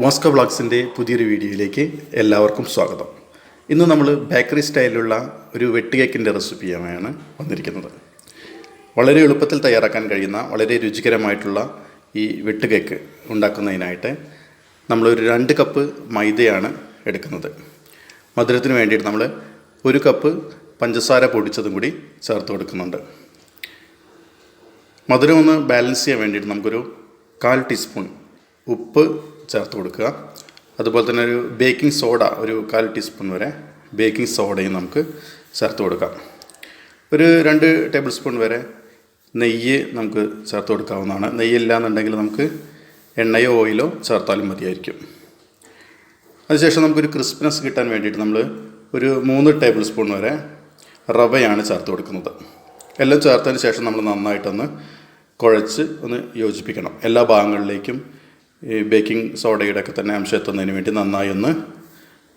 Moscow ബ്ലോഗ്സിന്റെ പുതിയൊരു വീഡിയോയിലേക്ക് എല്ലാവർക്കും സ്വാഗതം. ഇന്ന് നമ്മൾ ബേക്കറി സ്റ്റൈലിലുള്ള ഒരു വെട്ട് കേക്കിന്റെ റെസിപ്പിയാണ് വന്നിരിക്കുന്നത്. വളരെ എളുപ്പത്തിൽ തയ്യാറാക്കാൻ കഴിയുന്ന വളരെ രുചികരമായിട്ടുള്ള ഈ വെട്ട് കേക്ക് ഉണ്ടാക്കുന്നതിനായിട്ട് നമ്മളൊരു രണ്ട് കപ്പ് മൈദയാണ് എടുക്കുന്നത്. മധുരത്തിന് വേണ്ടിയിട്ട് നമ്മൾ ഒരു കപ്പ് പഞ്ചസാര പൊടിച്ചതും കൂടി ചേർത്ത് കൊടുക്കുന്നുണ്ട്. മധുരം ഒന്ന് ബാലൻസ് ചെയ്യാൻ വേണ്ടിയിട്ട് നമുക്കൊരു കാൽ ടീസ്പൂൺ ഉപ്പ് ചേർത്ത് കൊടുക്കുക. അതുപോലെ തന്നെ ഒരു ബേക്കിംഗ് സോഡ ഒരു കാൽ ടീസ്പൂൺ വരെ ബേക്കിംഗ് സോഡയും നമുക്ക് ചേർത്ത് കൊടുക്കാം. ഒരു രണ്ട് ടേബിൾ സ്പൂൺ വരെ നെയ്യ് നമുക്ക് ചേർത്ത് കൊടുക്കാവുന്നതാണ്. നെയ്യില്ല എന്നുണ്ടെങ്കിൽ നമുക്ക് എണ്ണയോ ഓയിലോ ചേർത്താലും മതിയായിരിക്കും. അതിനുശേഷം നമുക്കൊരു ക്രിസ്പിനെസ് കിട്ടാൻ വേണ്ടിയിട്ട് നമ്മൾ ഒരു മൂന്ന് ടേബിൾ സ്പൂൺ വരെ റവയാണ് ചേർത്ത് കൊടുക്കുന്നത്. എല്ലാം ചേർത്തതിന് ശേഷം നമ്മൾ നന്നായിട്ടൊന്ന് കുഴച്ച് ഒന്ന് യോജിപ്പിക്കണം. എല്ലാ ഭാഗങ്ങളിലേക്കും ഈ ബേക്കിംഗ് സോഡയുടെ ഒക്കെ തന്നെ അംശം എത്തുന്നതിന് വേണ്ടി നന്നായി ഒന്ന്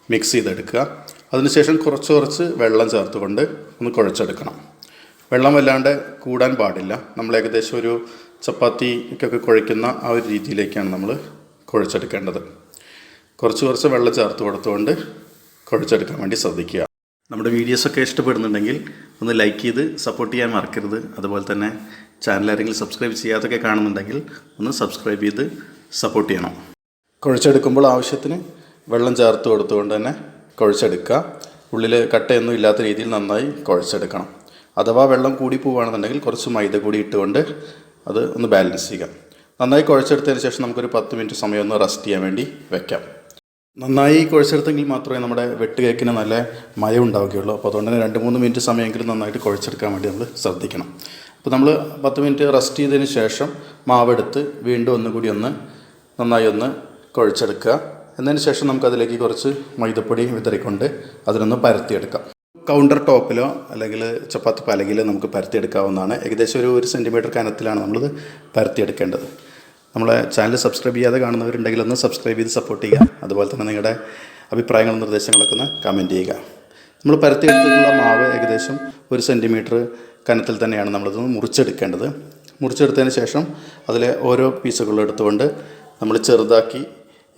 മിക്സ് ചെയ്തെടുക്കുക. അതിനുശേഷം കുറച്ച് കുറച്ച് വെള്ളം ചേർത്തുകൊണ്ട് ഒന്ന് കുഴച്ചെടുക്കണം. വെള്ളം വല്ലാണ്ട് കൂടാൻ പാടില്ല. നമ്മൾ ഏകദേശം ഒരു ചപ്പാത്തി ഒക്കെ കുഴയ്ക്കുന്ന ആ ഒരു രീതിയിലേക്കാണ് നമ്മൾ കുഴച്ചെടുക്കേണ്ടത്. കുറച്ച് കുറച്ച് വെള്ളം ചേർത്ത് കൊടുത്തുകൊണ്ട് കുഴച്ചെടുക്കാൻ വേണ്ടി ശ്രദ്ധിക്കുക. നമ്മുടെ വീഡിയോസൊക്കെ ഇഷ്ടപ്പെടുന്നുണ്ടെങ്കിൽ ഒന്ന് ലൈക്ക് ചെയ്ത് സപ്പോർട്ട് ചെയ്യാൻ മറക്കരുത്. അതുപോലെ തന്നെ ചാനൽ ആരെങ്കിലും സബ്സ്ക്രൈബ് ചെയ്യാതൊക്കെ കാണുന്നുണ്ടെങ്കിൽ ഒന്ന് സബ്സ്ക്രൈബ് ചെയ്ത് സപ്പോർട്ട് ചെയ്യണം. കുഴച്ചെടുക്കുമ്പോൾ ആവശ്യത്തിന് വെള്ളം ചേർത്ത് കൊടുത്തുകൊണ്ട് തന്നെ കുഴച്ചെടുക്കുക. ഉള്ളിൽ കട്ടയൊന്നും ഇല്ലാത്ത രീതിയിൽ നന്നായി കുഴച്ചെടുക്കണം. അഥവാ വെള്ളം കൂടി പോവുകയാണെന്നുണ്ടെങ്കിൽ കുറച്ച് മൈദ കൂടി ഇട്ടുകൊണ്ട് അത് ഒന്ന് ബാലൻസ് ചെയ്യുക. നന്നായി കുഴച്ചെടുത്തതിന് ശേഷം നമുക്കൊരു പത്ത് മിനിറ്റ് സമയം ഒന്ന് റെസ്റ്റ് ചെയ്യാൻ വേണ്ടി വെക്കാം. നന്നായി കുഴച്ചെടുത്തെങ്കിൽ മാത്രമേ നമ്മുടെ വെട്ട് കേക്കിന് നല്ല മയം ഉണ്ടാവുകയുള്ളൂ. അപ്പോൾ അതുകൊണ്ട് തന്നെ രണ്ട് മൂന്ന് മിനിറ്റ് സമയമെങ്കിലും നന്നായിട്ട് കുഴച്ചെടുക്കാൻ വേണ്ടി നമ്മൾ ശ്രദ്ധിക്കണം. അപ്പോൾ നമ്മൾ പത്ത് മിനിറ്റ് റെസ്റ്റ് ചെയ്തതിന് ശേഷം മാവെടുത്ത് വീണ്ടും ഒന്നുകൂടി ഒന്ന് നന്നായി ഒന്ന് കുഴച്ചെടുക്കുക. എന്നതിന് ശേഷം നമുക്കതിലേക്ക് കുറച്ച് മൈദപ്പൊടി വിതറിക്കൊണ്ട് അതിനൊന്ന് പരത്തിയെടുക്കാം. കൗണ്ടർ ടോപ്പിലോ അല്ലെങ്കിൽ ചപ്പാത്തി പലകിലോ നമുക്ക് പരത്തിയെടുക്കാവുന്നതാണ്. ഏകദേശം ഒരു ഒരു സെന്റിമീറ്റർ കനത്തിലാണ് നമ്മളിത് പരത്തിയെടുക്കേണ്ടത്. നമ്മളെ ചാനൽ സബ്സ്ക്രൈബ് ചെയ്യാതെ കാണുന്നവരുണ്ടെങ്കിൽ ഒന്ന് സബ്സ്ക്രൈബ് ചെയ്ത് സപ്പോർട്ട് ചെയ്യുക. അതുപോലെ തന്നെ നിങ്ങളുടെ അഭിപ്രായങ്ങളും നിർദ്ദേശങ്ങളൊക്കെ ഒന്ന് കമന്റ് ചെയ്യുക. നമ്മൾ പരത്തിയെടുത്തിട്ടുള്ള മാവ് ഏകദേശം ഒരു സെന്റിമീറ്റർ കനത്തിൽ തന്നെയാണ് നമ്മളിത് മുറിച്ചെടുക്കേണ്ടത്. മുറിച്ചെടുത്തതിന് ശേഷം അതിലെ ഓരോ പീസുകളും എടുത്തുകൊണ്ട് നമ്മൾ ചെറുതാക്കി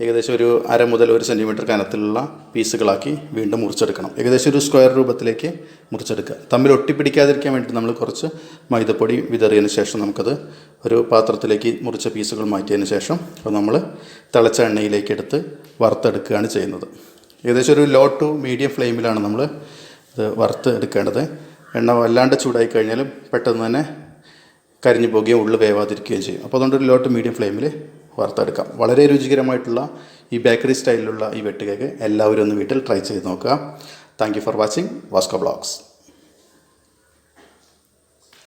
ഏകദേശം ഒരു അര മുതൽ ഒരു സെന്റിമീറ്റർ കനത്തിലുള്ള പീസുകളാക്കി വീണ്ടും മുറിച്ചെടുക്കണം. ഏകദേശം ഒരു സ്ക്വയർ രൂപത്തിലേക്ക് മുറിച്ചെടുക്കുക. തമ്മിൽ ഒട്ടിപ്പിടിക്കാതിരിക്കാൻ വേണ്ടി നമ്മൾ കുറച്ച് മൈദപ്പൊടി വിതറിയതിന് ശേഷം നമുക്കത് ഒരു പാത്രത്തിലേക്ക് മുറിച്ച പീസുകൾ മാറ്റിയതിന് ശേഷം അത് നമ്മൾ തിളച്ച എണ്ണയിലേക്ക് എടുത്ത് വറുത്തെടുക്കുകയാണ് ചെയ്യുന്നത്. ഏകദേശം ഒരു ലോ ടു മീഡിയം ഫ്ലെയിമിലാണ് നമ്മൾ ഇത് വറുത്ത് എടുക്കേണ്ടത്. എണ്ണ വല്ലാണ്ട് ചൂടായി കഴിഞ്ഞാലും പെട്ടെന്ന് തന്നെ കരിഞ്ഞു പോകുകയും ഉള്ളു വേവാതിരിക്കുകയും ചെയ്യും. അപ്പോൾ അതുകൊണ്ട് ഒരു ലോ ടു മീഡിയം ഫ്ലെയിമിൽ വറുത്തെടുക്കാം. വളരെ രുചികരമായിട്ടുള്ള ഈ ബേക്കറി സ്റ്റൈലിലുള്ള ഈ വെട്ടുകേക്ക് എല്ലാവരും ഒന്ന് വീട്ടിൽ ട്രൈ ചെയ്ത് നോക്കുക. Thank you for watching Vasco blogs